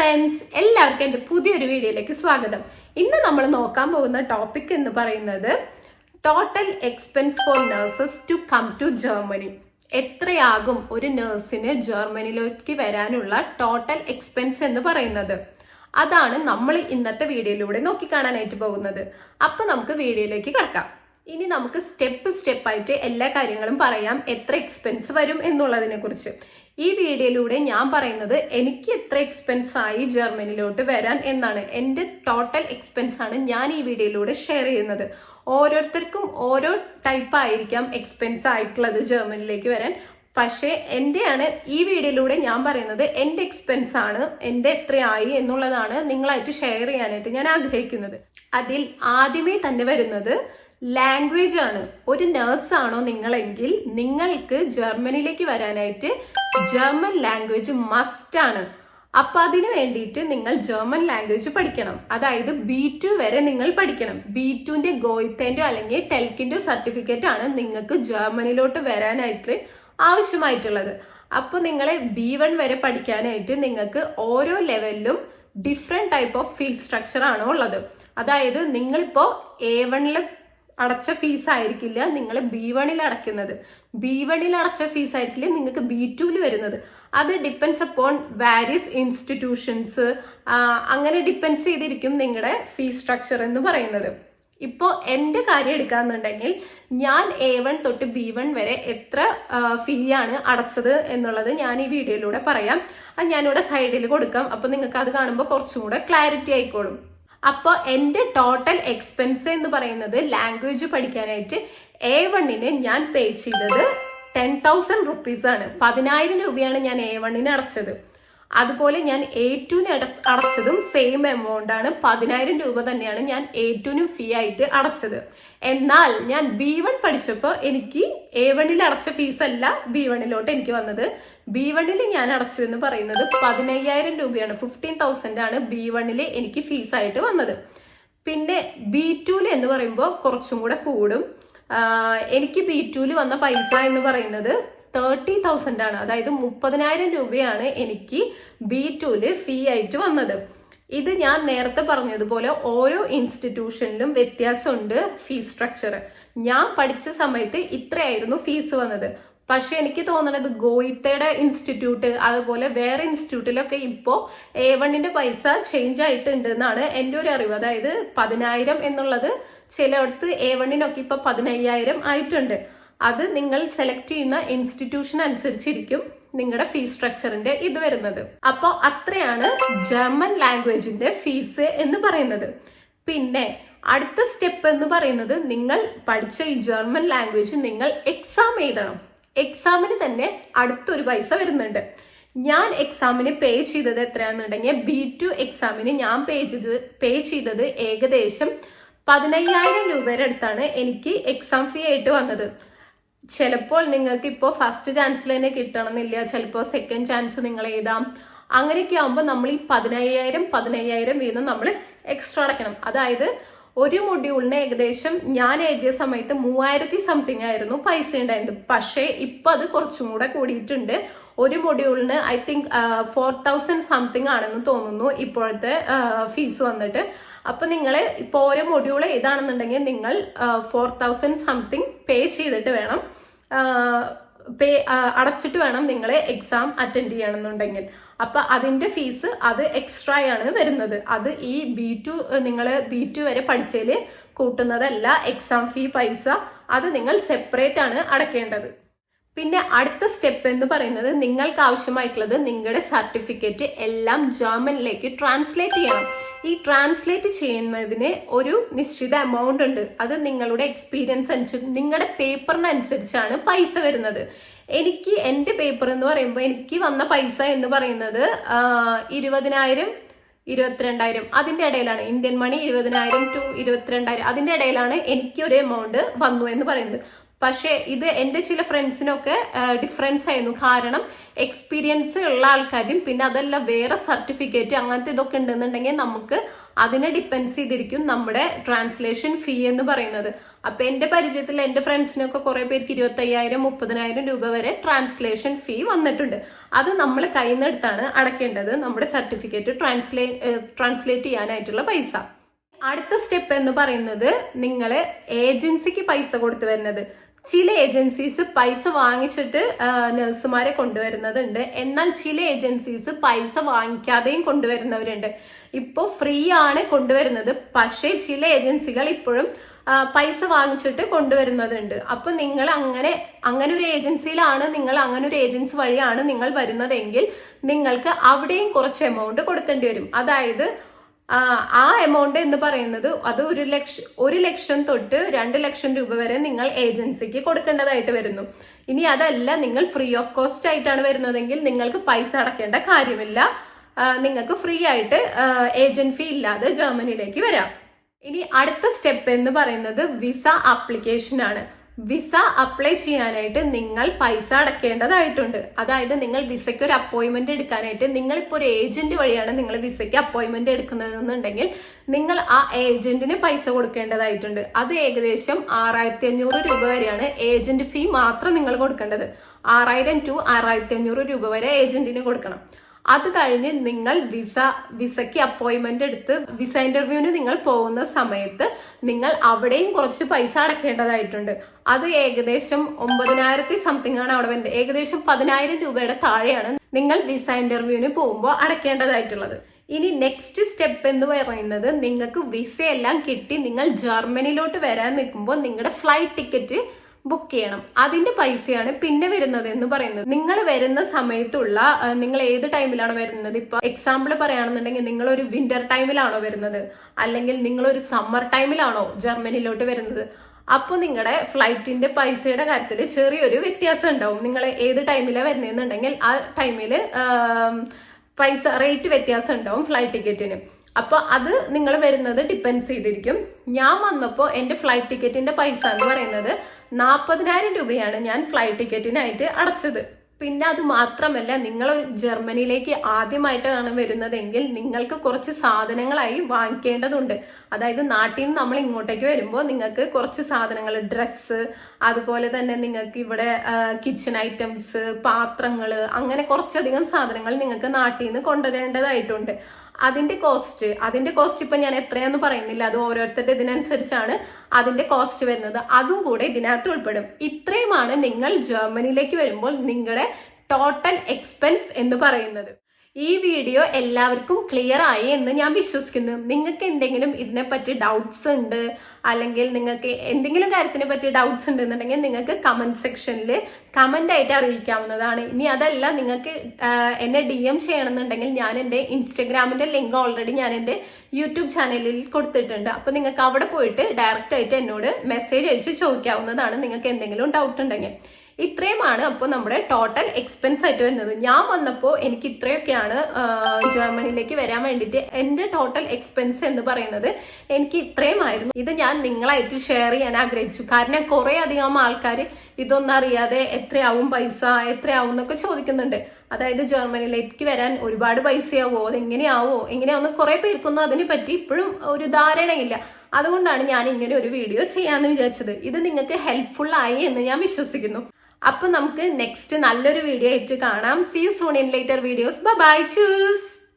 Friends എല്ലാവർക്കും എന്റെ പുതിയൊരു വീഡിയോയിലേക്ക് സ്വാഗതം. ഇന്ന് നമ്മൾ നോക്കാൻ പോകുന്ന ടോപ്പിക് എന്ന് പറയുന്നത് total expense for nurses to come to Germany എത്രയാകും ഒരു നഴ്സിന് ജർമ്മനിയിലേക്ക് വരാനുള്ള ടോട്ടൽ എക്സ്പെൻസ് എന്ന് പറയുന്നത്? അതാണ് നമ്മൾ ഇന്നത്തെ വീഡിയോയിലൂടെ നോക്കിക്കാണാനായിട്ട് പോകുന്നത്. അപ്പൊ നമുക്ക് വീഡിയോയിലേക്ക് കിടക്കാം. ഇനി നമുക്ക് സ്റ്റെപ്പ് സ്റ്റെപ്പായിട്ട് എല്ലാ കാര്യങ്ങളും പറയാം. എത്ര എക്സ്പെൻസ് വരും എന്നുള്ളതിനെ കുറിച്ച് ഈ വീഡിയോയിലൂടെ ഞാൻ പറയുന്നത് എനിക്ക് എത്ര എക്സ്പെൻസ് ആയി ജർമ്മനിയിലോട്ട് വരാൻ എന്നാണ്. എന്റെ ടോട്ടൽ എക്സ്പെൻസ് ആണ് ഞാൻ ഈ വീഡിയോയിലൂടെ ഷെയർ ചെയ്യുന്നത്. ഓരോരുത്തർക്കും ഓരോ ടൈപ്പ് ആയിരിക്കാം എക്സ്പെൻസ് ആയിട്ടുള്ളത് ജർമ്മനിയിലേക്ക് വരാൻ. പക്ഷേ എന്റെയാണ് ഈ വീഡിയോയിലൂടെ ഞാൻ പറയുന്നത് എന്റെ എക്സ്പെൻസ് ആണ് എന്റെ എത്രയായി എന്നുള്ളതാണ് നിങ്ങളായിട്ട് ഷെയർ ചെയ്യാനായിട്ട് ഞാൻ ആഗ്രഹിക്കുന്നത്. അതിൽ ആദ്യമേ തന്നെ വരുന്നത് ലാംഗ്വേജ് ആണ്. ഒരു നേഴ്സ് ആണോ നിങ്ങളെങ്കിൽ നിങ്ങൾക്ക് ജർമ്മനിയിലേക്ക് വരാനായിട്ട് ജർമ്മൻ ലാംഗ്വേജ് മസ്റ്റ് ആണ്. അപ്പൊ അതിനു വേണ്ടിയിട്ട് നിങ്ങൾ ജർമ്മൻ ലാംഗ്വേജ് പഠിക്കണം. അതായത് ബി ടു വരെ നിങ്ങൾ പഠിക്കണം. ബി ടുവിന്റെ ഗോയിത്തേന്റെ അല്ലെങ്കിൽ ടെൽക്കിന്റെ സർട്ടിഫിക്കറ്റ് ആണ് നിങ്ങൾക്ക് ജർമ്മനിയിലോട്ട് വരാനായിട്ട് ആവശ്യമായിട്ടുള്ളത്. അപ്പോൾ നിങ്ങളെ ബി വൺ വരെ പഠിക്കാനായിട്ട് നിങ്ങൾക്ക് ഓരോ ലെവലിലും different type of field structure ആണ് ഉള്ളത്. അതായത് നിങ്ങളിപ്പോ എ വണ്ണിൽ അടച്ച ഫീസ് ആയിരിക്കില്ല നിങ്ങൾ ബി വണിൽ അടയ്ക്കുന്നത്. ബി വണിൽ അടച്ച ഫീസ് ആയിരിക്കില്ല നിങ്ങൾക്ക് ബി ടുവിൽ വരുന്നത്. അത് ഡിപ്പെൻസ് അപ്പോൺ വാരിയസ് ഇൻസ്റ്റിറ്റ്യൂഷൻസ് അങ്ങനെ ഡിപ്പെൻസ് ചെയ്തിരിക്കും നിങ്ങളുടെ ഫീസ് സ്ട്രക്ചർ എന്ന് പറയുന്നത്. ഇപ്പോൾ എന്റെ കാര്യം എടുക്കാന്നുണ്ടെങ്കിൽ ഞാൻ എ വൺ തൊട്ട് ബി വൺ വരെ എത്ര ഫീ ആണ് അടച്ചത് എന്നുള്ളത് ഞാൻ ഈ വീഡിയോയിലൂടെ പറയാം. അത് ഞാനിവിടെ സൈഡിൽ കൊടുക്കാം. അപ്പോൾ നിങ്ങൾക്ക് അത് കാണുമ്പോൾ കുറച്ചും കൂടെ ക്ലാരിറ്റി ആയിക്കോളും. അപ്പോൾ എന്റെ ടോട്ടൽ എക്സ്പെൻസ് എന്ന് പറയുന്നത് ലാംഗ്വേജ് പഠിക്കാനായിട്ട് എ വണ്ണിന് ഞാൻ പേ ചെയ്തത് ടെൻ തൗസൻഡ് റുപ്പീസ് ആണ്. പതിനായിരം രൂപയാണ് ഞാൻ എ വണ്ണിന് അടച്ചത്. അതുപോലെ ഞാൻ എ ടുവിന് അടച്ചതും സെയിം എമൗണ്ട് ആണ്. പതിനായിരം രൂപ തന്നെയാണ് ഞാൻ എ ടുവിനും ഫീ ആയിട്ട് അടച്ചത്. എന്നാൽ ഞാൻ ബി വൺ പഠിച്ചപ്പോൾ എനിക്ക് എ വണ്ണിൽ അടച്ച ഫീസ് അല്ല ബി വണ്ണിലോട്ട് എനിക്ക് വന്നത്. ബി വണ്ണിൽ ഞാൻ അടച്ചു എന്ന് പറയുന്നത് പതിനയ്യായിരം രൂപയാണ്. ഫിഫ്റ്റീൻ തൗസൻഡ് ആണ് ബി വണ്ണിൽ എനിക്ക് ഫീസ് ആയിട്ട് വന്നത്. പിന്നെ ബി ടുവിൽ എന്ന് പറയുമ്പോൾ കുറച്ചും കൂടെ കൂടും. എനിക്ക് ബി ടുവിൽ വന്ന പൈസ എന്ന് പറയുന്നത് തേർട്ടി തൗസൻഡ് ആണ്. അതായത് മുപ്പതിനായിരം രൂപയാണ് എനിക്ക് ബി ടുവിൽ ഫീ ആയിട്ട് വന്നത്. ഇത് ഞാൻ നേരത്തെ പറഞ്ഞതുപോലെ ഓരോ ഇൻസ്റ്റിറ്റ്യൂഷനിലും വ്യത്യാസമുണ്ട് ഫീ സ്ട്രക്ചർ ഞാൻ പഠിച്ച സമയത്ത് ഇത്രയായിരുന്നു ഫീസ് വന്നത്. പക്ഷെ എനിക്ക് തോന്നണത് ഗോയിത്തയുടെ ഇൻസ്റ്റിറ്റ്യൂട്ട് അതുപോലെ വേറെ ഇൻസ്റ്റിറ്റ്യൂട്ടിലൊക്കെ ഇപ്പോൾ എ വണ്ണിന്റെ പൈസ ചേഞ്ച് ആയിട്ടുണ്ട് എന്നാണ് എന്റെ ഒരു അറിവ്. അതായത് പതിനായിരം എന്നുള്ളത് ചിലയിടത്ത് എ വണ്ണിനൊക്കെ ഇപ്പൊ പതിനയ്യായിരം ആയിട്ടുണ്ട്. അത് നിങ്ങൾ സെലക്ട് ചെയ്യുന്ന ഇൻസ്റ്റിറ്റ്യൂഷൻ അനുസരിച്ചിരിക്കും നിങ്ങളുടെ ഫീസ് സ്ട്രക്ചറിന്റെ ഇത് വരുന്നത്. അപ്പോൾ അത്രയാണ് ജർമ്മൻ ലാംഗ്വേജിന്റെ ഫീസ് എന്ന് പറയുന്നത്. പിന്നെ അടുത്ത സ്റ്റെപ്പ് എന്ന് പറയുന്നത് നിങ്ങൾ പഠിച്ച ഈ ജർമ്മൻ ലാംഗ്വേജ് നിങ്ങൾ എക്സാം എഴുതണം. എക്സാമിന് തന്നെ അടുത്തൊരു പൈസ വരുന്നുണ്ട്. ഞാൻ എക്സാമിന് പേ ചെയ്തത് എത്രയാണെന്നുണ്ടെങ്കിൽ ബി ടു എക്സാമിന് ഞാൻ പേ ചെയ്തത് പേ ചെയ്തത് ഏകദേശം പതിനയ്യായിരം രൂപയുടെ അടുത്താണ് എനിക്ക് എക്സാം ഫീ ആയിട്ട് വന്നത്. ചിലപ്പോൾ നിങ്ങൾക്ക് ഇപ്പോൾ ഫസ്റ്റ് ചാൻസിൽ തന്നെ കിട്ടണമെന്നില്ല. ചിലപ്പോൾ സെക്കൻഡ് ചാൻസ് നിങ്ങൾ എഴുതാം. അങ്ങനെയൊക്കെ ആകുമ്പോൾ നമ്മൾ ഈ പതിനയ്യായിരം പതിനയ്യായിരം വീതം നമ്മൾ എക്സ്ട്രാ അടയ്ക്കണം. അതായത് ഒരു മൊഡ്യൂളിന് ഏകദേശം ഞാൻ എഴുതിയ സമയത്ത് മൂവായിരത്തി സംതിങ് ആയിരുന്നു പൈസ ഉണ്ടായിരുന്നത്. പക്ഷേ ഇപ്പൊ അത് കുറച്ചും കൂടെ കൂടിയിട്ടുണ്ട്. ഒരു മൊഡ്യൂളിന് I think four thousand something ആണെന്ന് തോന്നുന്നു ഇപ്പോഴത്തെ ഫീസ് വന്നിട്ട്. അപ്പൊ നിങ്ങൾ ഇപ്പോൾ ഓരോ മൊഡ്യൂൾ ഏതാണെന്നുണ്ടെങ്കിൽ നിങ്ങൾ ഫോർ തൗസൻഡ് സംതിങ് പേ ചെയ്തിട്ട് വേണം പേ അടച്ചിട്ട് വേണം നിങ്ങൾ എക്സാം അറ്റൻഡ് ചെയ്യണമെന്നുണ്ടെങ്കിൽ. അപ്പൊ അതിന്റെ ഫീസ് അത് എക്സ്ട്രാ ആണ് വരുന്നത്. അത് ഈ ബി ടു നിങ്ങൾ ബി ടു വരെ പഠിച്ചതിൽ കൂട്ടുന്നതല്ല എക്സാം ഫീ പൈസ അത് നിങ്ങൾ സെപ്പറേറ്റ് ആണ് അടക്കേണ്ടത്. പിന്നെ അടുത്ത സ്റ്റെപ്പ് എന്ന് പറയുന്നത് നിങ്ങൾക്ക് ആവശ്യമായിട്ടുള്ളത് നിങ്ങളുടെ സർട്ടിഫിക്കറ്റ് എല്ലാം ജർമ്മനിലേക്ക് ട്രാൻസ്ലേറ്റ് ചെയ്യണം. ഈ ട്രാൻസ്ലേറ്റ് ചെയ്യുന്നതിന് ഒരു നിശ്ചിത എമൗണ്ട് ഉണ്ട്. അത് നിങ്ങളുടെ എക്സ്പീരിയൻസ് അനുസരിച്ച് നിങ്ങളുടെ പേപ്പറിനനുസരിച്ചാണ് പൈസ വരുന്നത്. എനിക്ക് എന്റെ പേപ്പർ എന്ന് പറയുമ്പോൾ എനിക്ക് വന്ന പൈസ എന്ന് പറയുന്നത് ഇരുപതിനായിരം ഇരുപത്തിരണ്ടായിരം. അതിന്റെ ഇടയിലാണ് ഇന്ത്യൻ മണി ഇരുപതിനായിരം ടു ഇരുപത്തിരണ്ടായിരം. അതിന്റെ ഇടയിലാണ് എനിക്ക് ഒരു എമൗണ്ട് വന്നു എന്ന് പറയുന്നത്. പക്ഷേ ഇത് എന്റെ ചില ഫ്രണ്ട്സിനൊക്കെ ഡിഫറൻസ് ആയിരുന്നു. കാരണം എക്സ്പീരിയൻസ് ഉള്ള ആൾക്കാരും പിന്നെ അതല്ല വേറെ സർട്ടിഫിക്കറ്റ് അങ്ങനത്തെ ഇതൊക്കെ ഉണ്ടെന്നുണ്ടെങ്കിൽ നമുക്ക് അതിനെ ഡിപ്പെൻസ് ചെയ്തിരിക്കും നമ്മുടെ ട്രാൻസ്ലേഷൻ ഫീ എന്ന് പറയുന്നത്. അപ്പൊ എന്റെ പരിചയത്തിൽ എന്റെ ഫ്രണ്ട്സിനൊക്കെ കുറെ പേർക്ക് ഇരുപത്തയ്യായിരം മുപ്പതിനായിരം രൂപ വരെ ട്രാൻസ്ലേഷൻ ഫീ വന്നിട്ടുണ്ട്. അത് നമ്മൾ കയ്യിൽ നിന്ന് എടുത്താണ് അടയ്ക്കേണ്ടത്. നമ്മുടെ സർട്ടിഫിക്കറ്റ് ട്രാൻസ്ലേ ട്രാൻസ്ലേറ്റ് ചെയ്യാനായിട്ടുള്ള പൈസ. അടുത്ത സ്റ്റെപ്പ് എന്ന് പറയുന്നത് നിങ്ങൾ ഏജൻസിക്ക് പൈസ കൊടുത്തു വരുന്നത്. ചില ഏജൻസീസ് പൈസ വാങ്ങിച്ചിട്ട് നഴ്സുമാരെ കൊണ്ടുവരുന്നതുണ്ട്. എന്നാൽ ചില ഏജൻസീസ് പൈസ വാങ്ങിക്കാതെയും കൊണ്ടുവരുന്നവരുണ്ട്. ഇപ്പോൾ ഫ്രീ ആണ് കൊണ്ടുവരുന്നത്. പക്ഷേ ചില ഏജൻസികൾ ഇപ്പോഴും പൈസ വാങ്ങിച്ചിട്ട് കൊണ്ടുവരുന്നതുണ്ട്. അപ്പൊ നിങ്ങൾ അങ്ങനെ അങ്ങനെ ഒരു ഏജൻസിയിലാണ് നിങ്ങൾ അങ്ങനെ ഒരു ഏജൻസി വഴിയാണ് നിങ്ങൾ വരുന്നതെങ്കിൽ നിങ്ങൾക്ക് അവിടെയും കുറച്ച് എമൗണ്ട് കൊടുക്കേണ്ടി വരും. അതായത് ആ, എമൗണ്ട് എന്ന് പറയുന്നത് അത് ഒരു ലക്ഷം ഒരു ലക്ഷം തൊട്ട് രണ്ട് ലക്ഷം രൂപ വരെ നിങ്ങൾ ഏജൻസിക്ക് കൊടുക്കേണ്ടതായിട്ട് വരുന്നു. ഇനി അതല്ല നിങ്ങൾ ഫ്രീ ഓഫ് കോസ്റ്റ് ആയിട്ടാണ് വരുന്നതെങ്കിൽ നിങ്ങൾക്ക് പൈസ അടക്കേണ്ട കാര്യമില്ല. നിങ്ങൾക്ക് ഫ്രീ ആയിട്ട് ഏജന്റ് ഫീ ഇല്ലാതെ ജർമ്മനിയിലേക്ക് വരാം. ഇനി അടുത്ത സ്റ്റെപ്പ് എന്ന് പറയുന്നത് വിസ ആപ്ലിക്കേഷൻ ആണ്. വിസ അപ്ലൈ ചെയ്യാനായിട്ട് നിങ്ങൾ പൈസ അടക്കേണ്ടതായിട്ടുണ്ട്. അതായത് നിങ്ങൾ വിസയ്ക്ക് ഒരു അപ്പോയിന്റ്മെന്റ് എടുക്കാനായിട്ട് നിങ്ങൾ ഇപ്പോൾ ഒരു ഏജന്റ് വഴിയാണ് നിങ്ങൾ വിസയ്ക്ക് അപ്പോയിന്റ്മെന്റ് എടുക്കുന്നതെന്നുണ്ടെങ്കിൽ നിങ്ങൾ ആ ഏജന്റിന് പൈസ കൊടുക്കേണ്ടതായിട്ടുണ്ട്. അത് ഏകദേശം ആറായിരത്തി അഞ്ഞൂറ് രൂപ വരെയാണ് ഏജന്റ് ഫീ മാത്രം നിങ്ങൾ കൊടുക്കേണ്ടത്. ആറായിരം ടു ആറായിരത്തി അഞ്ഞൂറ് രൂപ വരെ ഏജന്റിന് കൊടുക്കണം. അത് കഴിഞ്ഞ് നിങ്ങൾ വിസ വിസയ്ക്ക് അപ്പോയിന്റ്മെന്റ് എടുത്ത് വിസ ഇന്റർവ്യൂവിന് നിങ്ങൾ പോകുന്ന സമയത്ത് നിങ്ങൾ അവിടെയും കുറച്ച് പൈസ അടക്കേണ്ടതായിട്ടുണ്ട്. അത് ഏകദേശം ഒമ്പതിനായിരത്തി സംതിങ് ആണ് അവിടെ വരുന്നത്. ഏകദേശം പതിനായിരം രൂപയുടെ താഴെയാണ് നിങ്ങൾ വിസ ഇന്റർവ്യൂവിന് പോകുമ്പോൾ അടക്കേണ്ടതായിട്ടുള്ളത്. ഇനി നെക്സ്റ്റ് സ്റ്റെപ്പ് എന്ന് പറയുന്നത് നിങ്ങൾക്ക് വിസയെല്ലാം കിട്ടി. നിങ്ങൾ ജർമ്മനിയിലോട്ട് വരാൻ നിൽക്കുമ്പോൾ നിങ്ങളുടെ ഫ്ലൈറ്റ് ടിക്കറ്റ് ബുക്ക് ചെയ്യണം. അതിന്റെ പൈസയാണ് പിന്നെ വരുന്നത് എന്ന് പറയുന്നത്. നിങ്ങൾ വരുന്ന സമയത്തുള്ള നിങ്ങൾ ഏത് ടൈമിലാണ് വരുന്നത്? ഇപ്പൊ എക്സാമ്പിൾ പറയുകയാണെന്നുണ്ടെങ്കിൽ നിങ്ങൾ ഒരു വിന്റർ ടൈമിലാണോ വരുന്നത്? അല്ലെങ്കിൽ നിങ്ങൾ ഒരു സമ്മർ ടൈമിലാണോ ജർമ്മനിയിലോട്ട് വരുന്നത്? അപ്പോൾ നിങ്ങളുടെ ഫ്ലൈറ്റിന്റെ പൈസയുടെ കാര്യത്തിൽ ചെറിയൊരു വ്യത്യാസം ഉണ്ടാവും. നിങ്ങൾ ഏത് ടൈമിലാണ് വരുന്നതെന്നുണ്ടെങ്കിൽ ആ ടൈമിൽ പൈസ റേറ്റ് വ്യത്യാസം ഉണ്ടാവും ഫ്ലൈറ്റ് ടിക്കറ്റിന് അപ്പൊ അത് നിങ്ങൾ വരുന്നത് ഡിപ്പെൻഡ് ചെയ്തിരിക്കും. ഞാൻ വന്നപ്പോൾ എന്റെ ഫ്ലൈറ്റ് ടിക്കറ്റിന്റെ പൈസ എന്ന് പറയുന്നത് നാൽപ്പതിനായിരം രൂപയാണ് ഞാൻ ഫ്ലൈറ്റ് ടിക്കറ്റിനായിട്ട് അടച്ചത്. പിന്നെ അത് മാത്രമല്ല നിങ്ങൾ ജർമ്മനിയിലേക്ക് ആദ്യമായിട്ടാണ് വരുന്നതെങ്കിൽ നിങ്ങൾക്ക് കുറച്ച് സാധനങ്ങളായി വാങ്ങിക്കേണ്ടതുണ്ട്. അതായത് നാട്ടിൽ നിന്ന് നമ്മൾ ഇങ്ങോട്ടേക്ക് വരുമ്പോൾ നിങ്ങൾക്ക് കുറച്ച് സാധനങ്ങൾ ഡ്രസ്സ് അതുപോലെ തന്നെ നിങ്ങൾക്ക് ഇവിടെ കിച്ചൺ ഐറ്റംസ് പാത്രങ്ങൾ അങ്ങനെ കുറച്ചധികം സാധനങ്ങൾ നിങ്ങൾക്ക് നാട്ടിൽ നിന്ന് കൊണ്ടുവരേണ്ടതായിട്ടുണ്ട്. അതിന്റെ കോസ്റ്റ് അതിന്റെ കോസ്റ്റ് ഇപ്പൊ ഞാൻ എത്രയാന്ന് പറയുന്നില്ല. അത് ഓരോരുത്തരുടെ ഇതിനനുസരിച്ചാണ് അതിന്റെ കോസ്റ്റ് വരുന്നത്. അതും കൂടെ ഇതിനകത്ത് ഉൾപ്പെടും. ഇത്രയുമാണ് നിങ്ങൾ ജർമ്മനിയിലേക്ക് വരുമ്പോൾ നിങ്ങളുടെ ടോട്ടൽ എക്സ്പെൻസ് എന്ന് പറയുന്നത്. ഈ വീഡിയോ എല്ലാവർക്കും ക്ലിയർ ആയി എന്ന് ഞാൻ വിശ്വസിക്കുന്നു. നിങ്ങൾക്ക് എന്തെങ്കിലും ഇതിനെപ്പറ്റി ഡൗട്ട്സ് ഉണ്ട് അല്ലെങ്കിൽ നിങ്ങൾക്ക് എന്തെങ്കിലും കാര്യത്തിനെ പറ്റി ഡൗട്ട്സ് ഉണ്ടെന്നുണ്ടെങ്കിൽ നിങ്ങൾക്ക് കമന്റ് സെക്ഷനിൽ കമന്റ് ആയിട്ട് അറിയിക്കാവുന്നതാണ്. ഇനി അതല്ല നിങ്ങൾക്ക് എന്നെ ഡി എം ചെയ്യണമെന്നുണ്ടെങ്കിൽ ഞാൻ എന്റെ ഇൻസ്റ്റഗ്രാമിന്റെ ലിങ്ക് ഓൾറെഡി ഞാൻ എന്റെ യൂട്യൂബ് ചാനലിൽ കൊടുത്തിട്ടുണ്ട്. അപ്പോൾ നിങ്ങൾക്ക് അവിടെ പോയിട്ട് ഡയറക്റ്റ് ആയിട്ട് എന്നോട് മെസ്സേജ് അയച്ച് ചോദിക്കാവുന്നതാണ്. നിങ്ങൾക്ക് എന്തെങ്കിലും ഡൗട്ട് ഉണ്ടെങ്കിൽ. ഇത്രയുമാണ് അപ്പോൾ നമ്മുടെ ടോട്ടൽ എക്സ്പെൻസ് ആയിട്ട് വരുന്നത്. ഞാൻ വന്നപ്പോൾ എനിക്ക് ഇത്രയൊക്കെയാണ് ജർമ്മനിയിലേക്ക് വരാൻ വേണ്ടിയിട്ട് എന്റെ ടോട്ടൽ എക്സ്പെൻസ് എന്ന് പറയുന്നത് എനിക്ക് ഇത്രയുമായിരുന്നു. ഇത് ഞാൻ നിങ്ങളായിട്ട് ഷെയർ ചെയ്യാൻ ആഗ്രഹിച്ചു. കാരണം കുറേ അധികം ആൾക്കാർ ഇതൊന്നും അറിയാതെ എത്രയാവും പൈസ എത്രയാവും എന്നൊക്കെ ചോദിക്കുന്നുണ്ട്. അതായത് ജർമ്മനിയിലേക്ക് വരാൻ ഒരുപാട് പൈസയാവോ അതെങ്ങനെയാവോ എങ്ങനെയാവുന്ന കുറേ പേർക്കൊന്നും അതിനെ പറ്റി ഇപ്പോഴും ഒരു ധാരണയില്ല. അതുകൊണ്ടാണ് ഞാൻ ഇങ്ങനെ ഒരു വീഡിയോ ചെയ്യാമെന്ന് വിചാരിച്ചത്. ഇത് നിങ്ങൾക്ക് ഹെൽപ്ഫുൾ ആയി എന്ന് ഞാൻ വിശ്വസിക്കുന്നു. അപ്പൊ നമുക്ക് നെക്സ്റ്റ് നല്ലൊരു വീഡിയോ ആയിട്ട് കാണാം. See you soon in later videos bye choose